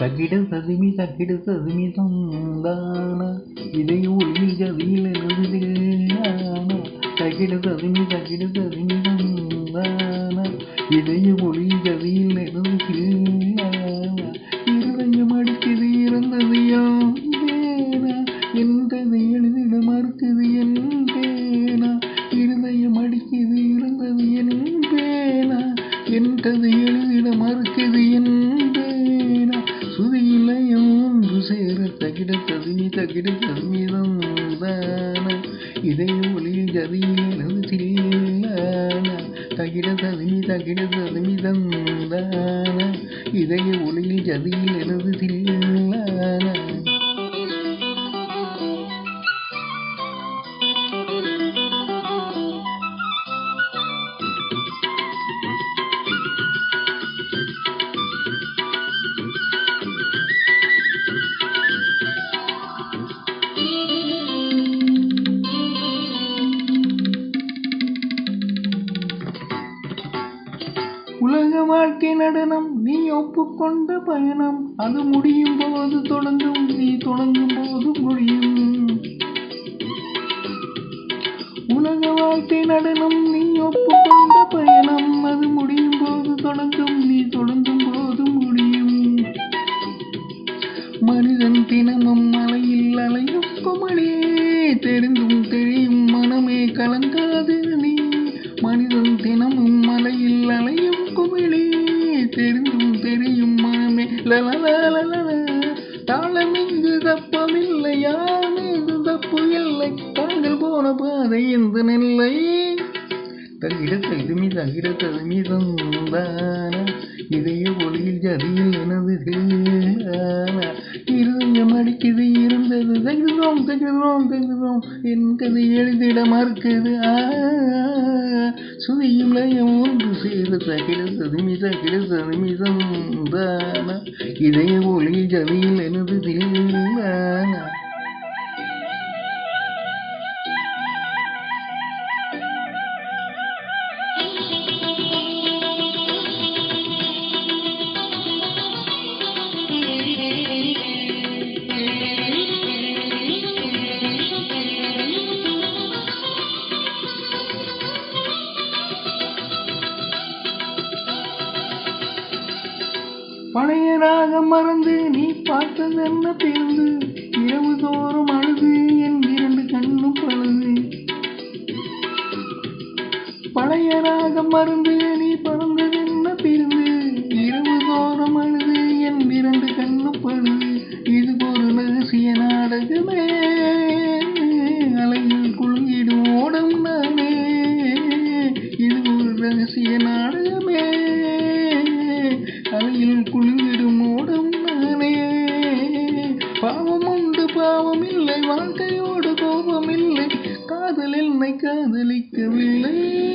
தகிட சதுமி தகிட சதுமி தந்தான? இதை ஒளியில் ஜதியில் எழுதுதில்லான தகிட சதுமி தகிட சதுமி தந்தான? இதை ஒளியில் ஜதியில் எழுதுதில்லான இருதயம் அடித்தது இறந்தது யாம் பேனா என்றதை எழுதிட மறுத்தது என் இருதயம் அடித்தது இறந்தது என் பேனா இதை ஒளியில் ஜதியில் எழுதில்லான தகிட ததுமி தகிட ததுமிதம் தான இதை ஒளியில் ஜதியில் உலக வாழ்க்கை நடனம் நீ ஒப்புக்கொண்ட பயணம். அது முடியும் போது தொடங்கும் நீ தொடங்கும் போது முடியும். உலக வாழ்க்கை நடனம் நீ ஒப்புக்கொண்ட பயணம். அது முடியும் போது தொடங்கும் நீ தொடங்கும் போது முடியும். மனிதன் தினமும் மலையில் அலையும் குமளியே தெரிந்து தெரியும் மனமே லலலலலல. தாளம் இங்கு தப்பமில்லை யான் இங்கு தப்பு இல்லை தாங்கள் போன பாதை எந்த நிலை தகிட தகுமி தகிட தகுமி தந்தான இதய ஒளியில் ஜதியில் எனது தேனான இருதயம் அடிக்குது இருந்தது. தகுதோம் தகுதோம் தகுதோம் என் கதை எழுதிட மறுக்குது. ஆ. ஒன்று சேர தகிட ததுமி தகிட ததுமி தந்தான இதய ஒளியில் ஜதியில் எனது தேனான பழைய ராகம் மறந்து நீ பார்த்தது என்ன பிறந்து இரவு தோறும் அழுது என் இரண்டு கண்ணும் பழுது. பழைய ராகம் மறந்து பாவம் உண்டு பாவம் இல்லை வாழ்க்கையோடு கோபம் இல்லை காதல் என்னை காதலிக்கவில்லை.